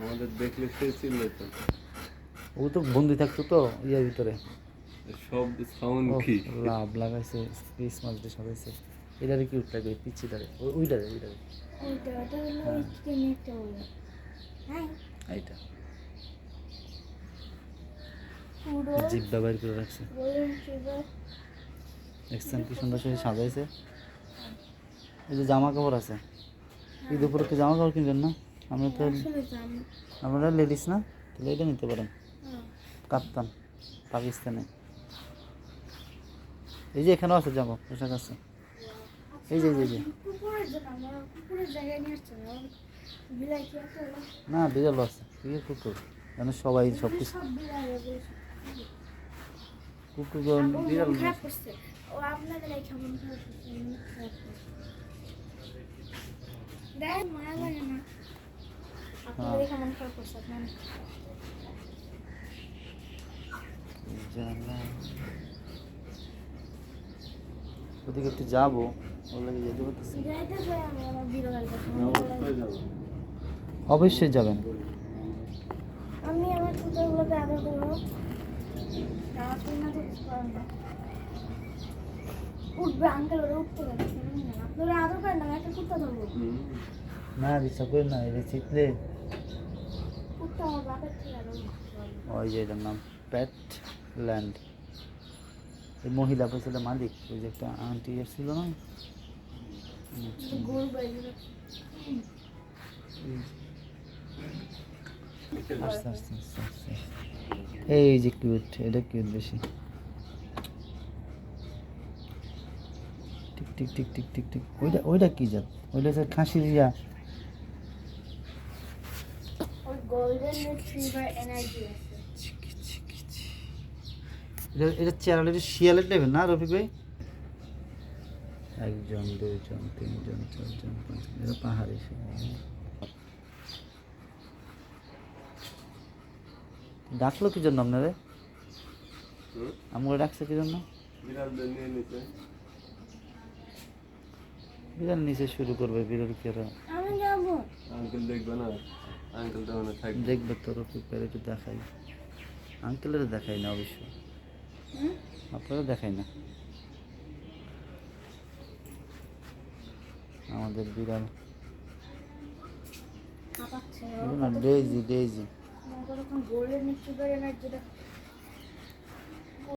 আমাদের দেখলে সে ও তো বন্দি থাকতো তো ইয়ের ভিতরে। সব সাউন্ড কি? লাভ লাগাইছে স্পেস সাজাইছে। এটারে কি উঠতে লাগে পিচ্ছিটারে ওই- ওইটারে ওইটারে। হলো হ্যাঁ। এইটা। জিপ ব্যবহার করে রাখছে। দেখছেন কি সুন্দর করে সাজাইছে। এই যে জামা কাপড় আছে। ঈদ উপলক্ষে জামা কাপড় কিনবেন না? আমরা তো আমরা লেডিস না? তাহলে এটা নিতে পারেন। কাপ্তান পাকিস্তানে। এই যে এখানেও আছে জামা পোশাক আছে। এই যে এই যে, এই যে। না আছে? ওরা? বিড়ালও আছে। কি কুকুর যেন সবাই সব কিছু কুকুর। বিড়াল মন মন মায়া লাগে না। ওদিকে একটু যাব ওর লাগে যেতে পারতেছি অবশ্যই যাবেন। আমি আমার আদর করব। উঠবে আঙ্কেল ওরা উঠতে পারে আপনারা আদর করেন না আমি একটা কুত্তা ধরবো। না করি না শিখলে কুত্তা আমার বাপের থেকে আদর করতে পারব ওই যে এটার নাম প্যাট ল্যান্ড এই মহিলা পেয়েছিল মালিক, ওই যে একটা আন্টি এসেছিল না? এই যে কিউট এটা কিউট বেশি। টিক টিক টিক টিক টিক টিক ওইটা ওইটা কি জাত? ওইটা হচ্ছে খাসি ইয়া। Golden retriever energy. এটা এটা চেয়ারটা একটু শিয়ালের টাইপের না রফিক ভাই? একজন দুইজন তিনজন চারজন পাঁচজন এটা পাহাড়ি ডাকলো কি জন্য আপনারে? আমাকে ডাকছে কি জন্য বিড়াল নিচে শুরু করবে বিড়াল কেরা আমি যাব। আঙ্কেল দেখবে না? আঙ্কেল তো দেখবে তোর ভাই একটু দেখাই। আঙ্কেলের দেখাই না অবশ্য। আপনারা দেখাই না। আমাদের বিড়াল। Daisy Daisy. ওরকম গোল্ডেন রিট্রিভার এনার্জিটা।